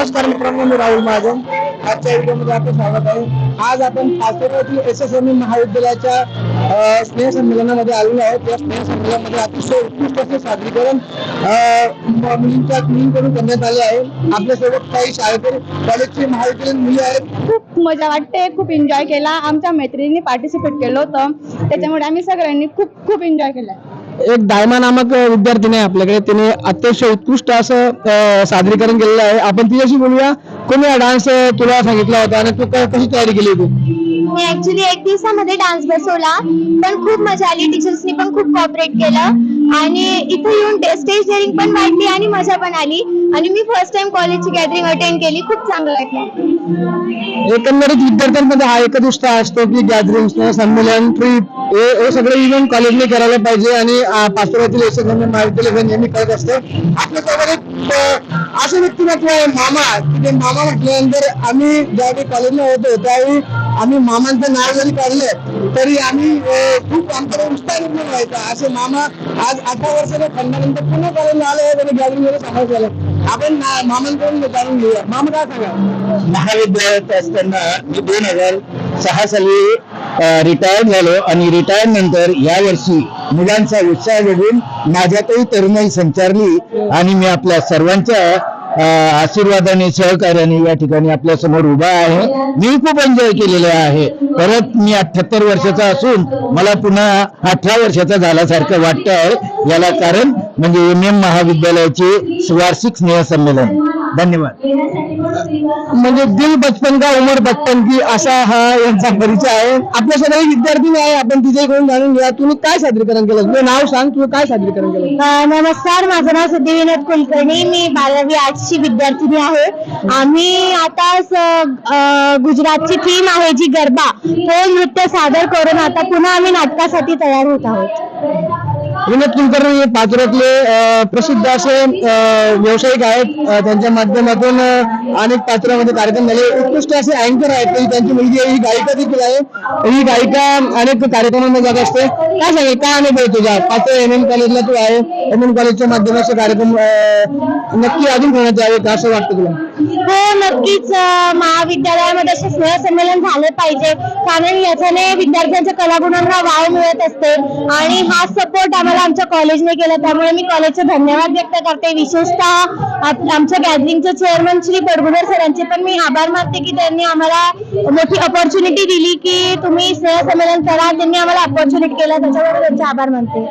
नमस्कार मित्रांनो मी राहुल महाजन. आजच्या व्हिडिओमध्ये आपलं स्वागत आहे. आज आपण पाचोऱ्यातील एस एस एम ई महाविद्यालयाच्या स्नेहसंमेलनामध्ये आलेलो आहोत. या स्नेहसंमेलनामध्ये अतिशय उत्कृष्ट असे सादरीकरण मुलींच्या मुलींकडून करण्यात आले आहे. आपल्यासोबत काही शाळेतील कॉलेजची महाविद्यालयीन मुली आहेत. खूप मजा वाटते खूप एन्जॉय केला. आमच्या मैत्रिणींनी पार्टिसिपेट केलं होतं. त्याच्यामुळे आम्ही सगळ्यांनी खूप खूप एन्जॉय केला एक दायमा नामक विद्यार्थीने आपल्याकडे. तिने अतिशय उत्कृष्ट असं सादरीकरण केलेलं आहे. आपण तिच्याशी बोलूया. कोणी हा डान्स तुला सांगितला होता आणि तू कशी तयारी केली होती मी ऍक्च्युली एक दिवसामध्ये डान्स बसवला पण खूप मजा आली. टीचर्सनी पण खूप कॉपरेट केलं. आणि इथे येऊन स्टेज डेअरिंग पण वाटली आणि मजा पण आली. आणि मी फर्स्ट टाइम कॉलेजची गॅदरिंग अटेंड केली. खूप चांगलं वाटलं. एकंदरीत विद्यार्थ्यांमध्ये हा एकच उत्साह असतो की गॅदरिंग संमेलन ट्रिप हे हे सगळे इव्हेंट कॉलेजने करायला पाहिजे आणि अ, पाचोऱ्यातील एस महाविद्यालय नेहमी करत असते. आपल्यासोबत एक असं व्यक्तिमत्व आहे मामा की ते मामा म्हटल्यानंतर आम्ही ज्यावेळी कॉलेजला होतो त्यावेळी आम्ही मामांचं नाव जरी काढलं तरी आम्ही खूप आमच्याकडे उत्साह निर्माण व्हायचा. असे मामा आज अठरा वर्षाच्या खंडानंतर पुन्हा कॉलेजला आले आहेत आणि गॅदरिंगमध्ये समावेश आपण मामांकडून जाणून घेऊया. मामा काय सांगा महाविद्यालयात असताना मी दोन हजार सहा साली रिटायर्ड झालो आणि रिटायर्ड नंतर या वर्षी मुलांचा उत्साह बघून माझ्यातही तरुणाई संचारली आणि मी आपल्या सर्वांच्या आशीर्वादाने सहकार्याने या ठिकाणी आपल्यासमोर उभा आहे. मी खूप एन्जॉय केलेलं आहे. परत मी अठ्याहत्तर वर्षाचा असून मला पुन्हा अठरा वर्षाचा झाल्यासारखं वाटतं आहे याला कारण म्हणजे एम एम महाविद्यालयाचे वार्षिक स्नेहसंमेलन. धन्यवाद. म्हणजे दिल बचपन का उमर बचपन की असा हा यांचा परिचय आहे. आपल्यासोबत एक विद्यार्थी आहे. आपण तिच्याकडून जाणून घ्या. तुम्ही काय सादरीकरण केलं? तुझं नाव सांग. तुम्ही काय सादरीकरण केलं? नमस्कार. माझं नाव सिद्धी विनोद कुलकर्णी. मी बारावी आर्ट्सची विद्यार्थिनी आहे. आम्ही आता स- अ, गुजरातची थीम आहे जी गरबा. तो नृत्य सादर करून आता पुन्हा आम्ही नाटकासाठी तयार होत आहोत. विनोद कुलकर्णी हे पाचोऱ्यातले प्रसिद्ध असे व्यावसायिक आहेत. त्यांच्या माध्यमातून अनेक पात्रामध्ये कार्यक्रम झाले. उत्कृष्ट असे अँकर आहेत. त्यांची मुलगी ही गायिका देखील आहे. ही गायिका अनेक कार्यक्रमांना जात असते. काय सांगेल काय अनुभव आहे तुझा? पाचोरा एम एम कॉलेजला तू आहे. एम एम कॉलेजच्या माध्यमाचे कार्यक्रम नक्की अजून करण्यात यावे का असं वाटतं तुला? हो नक्कीच. महाविद्यालयामध्ये असे स्नेहसंमेलन झाले पाहिजे. कारण याच्याने विद्यार्थ्यांच्या कलागुणांना वाव मिळत असते. आणि हा सपोर्ट आम्हाला आमच्या कॉलेजने केलं त्यामुळे मी कॉलेजचे धन्यवाद व्यक्त करते. विशेषतः आमच्या गॅदरिंगचे चेअरमन श्री पडगुडर सरांचे पण मी आभार मानते की त्यांनी आम्हाला मोठी ऑपॉर्च्युनिटी दिली की तुम्ही स्नेहसंमेलन करा त्यांनी आम्हाला ऑपॉर्च्युनिटी केलं त्याच्याबरोबर त्यांचे आभार मानते.